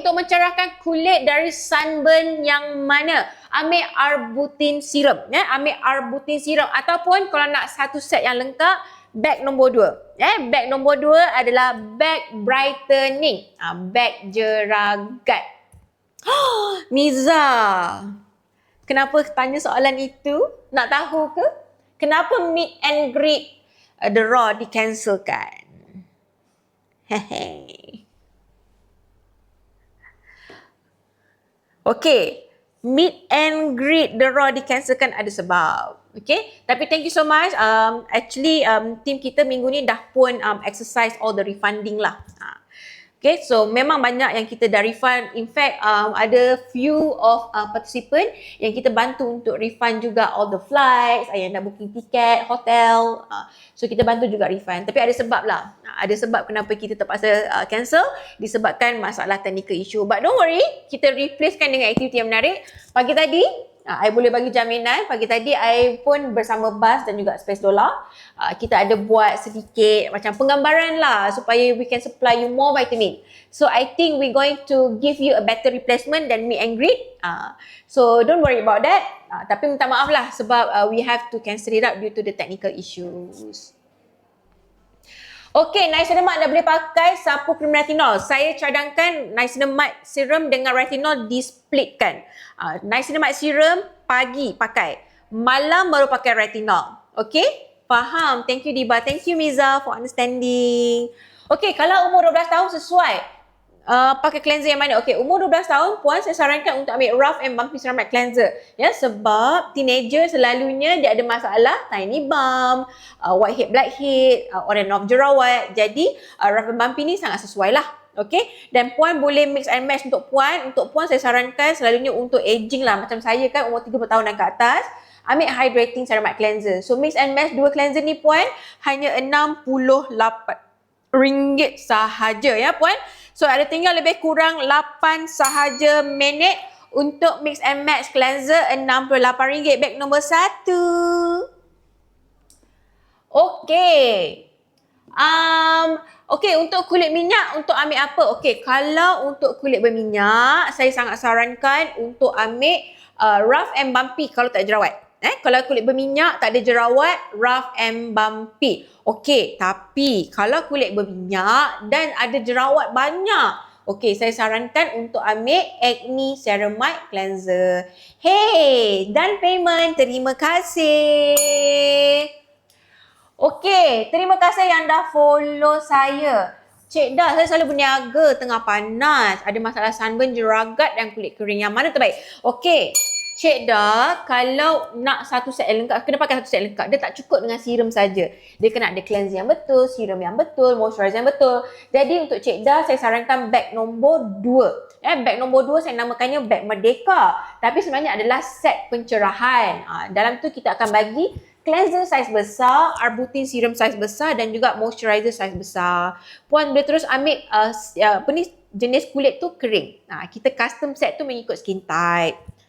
untuk mencerahkan kulit dari sunburn yang mana? Ambil arbutin serum. Ya? Ambil arbutin serum. Ataupun kalau nak satu set yang lengkap, bag nombor dua. Ya? Bag nombor dua adalah bag brightening. Ha, bag jeragat. Miza, kenapa tanya soalan itu? Nak tahu ke? Kenapa meet and greet uh, the raw dicancelkan? Hehe. Okay. Meet and greet the raw dicancelkan ada sebab. Okay. Tapi thank you so much. Um, actually, um, team kita minggu ni dah pun um, exercise all the refunding lah. Ha. Okay, so memang banyak yang kita dah refund. In fact, um, ada few of uh, participant yang kita bantu untuk refund juga all the flights, yang dah booking tiket, hotel. Uh, so kita bantu juga refund. Tapi ada sebab lah. Ada sebab kenapa kita terpaksa uh, cancel disebabkan masalah technical issue. But don't worry, kita replacekan dengan aktiviti yang menarik. Pagi tadi, Uh, I boleh bagi jaminan pagi tadi I pun bersama Bas dan juga Space Dollar uh, kita ada buat sedikit macam penggambaran lah supaya we can supply you more vitamin. So I think we going to give you a better replacement than meet and greet. Uh, so don't worry about that. Uh, tapi minta maaf lah sebab uh, we have to cancel it out due to the technical issues. Okey, niacinamide dah boleh pakai sapu krim retinol. Saya cadangkan niacinamide serum dengan retinol displitkan. Uh, niacinamide serum pagi pakai. Malam baru pakai retinol. Okey? Faham. Thank you Diba. Thank you Miza for understanding. Okey, kalau umur 12 tahun sesuai uh, pakai cleanser yang mana? Okey, umur 12 tahun puan saya sarankan untuk ambil rough and bumpy ceramic cleanser. Ya, sebab teenager selalunya dia ada masalah tiny bump, uh, whitehead, blackhead, uh, on and off jerawat. Jadi, uh, rough and bumpy ni sangat sesuai lah. Okay, dan puan boleh mix and match untuk puan. Untuk puan saya sarankan selalunya untuk aging lah. Macam saya kan umur 30 tahun dan ke atas. Ambil hydrating ceramic cleanser. So mix and match dua cleanser ni puan hanya 68 ringgit sahaja ya puan. So ada tinggal lebih kurang 8 sahaja minit untuk mix and match cleanser RM68 bag nombor 1. Okey. Um, Okey, untuk kulit minyak, untuk ambil apa? Okey, kalau untuk kulit berminyak, saya sangat sarankan untuk ambil uh, rough and bumpy kalau tak jerawat. Eh, kalau kulit berminyak, tak ada jerawat, rough and bumpy. Okey, tapi kalau kulit berminyak dan ada jerawat banyak, okey, saya sarankan untuk ambil Acne Ceramide Cleanser. Hey, dan payment. Terima kasih. Okey, terima kasih yang dah follow saya. Cik dah, saya selalu berniaga tengah panas. Ada masalah sunburn, jeragat dan kulit kering. Yang mana terbaik? Okey, Cik dah, kalau nak satu set lengkap, kena pakai satu set lengkap. Dia tak cukup dengan serum saja. Dia kena ada cleanser yang betul, serum yang betul, moisturizer yang betul. Jadi untuk Cik dah, saya sarankan bag nombor 2. Eh, bag nombor 2 saya namakannya bag Merdeka. Tapi sebenarnya adalah set pencerahan. Ha, dalam tu kita akan bagi cleanser saiz besar, arbutin serum saiz besar dan juga moisturizer saiz besar. Puan boleh terus ambil uh, apa ni jenis kulit tu kering. Ha, kita custom set tu mengikut skin type.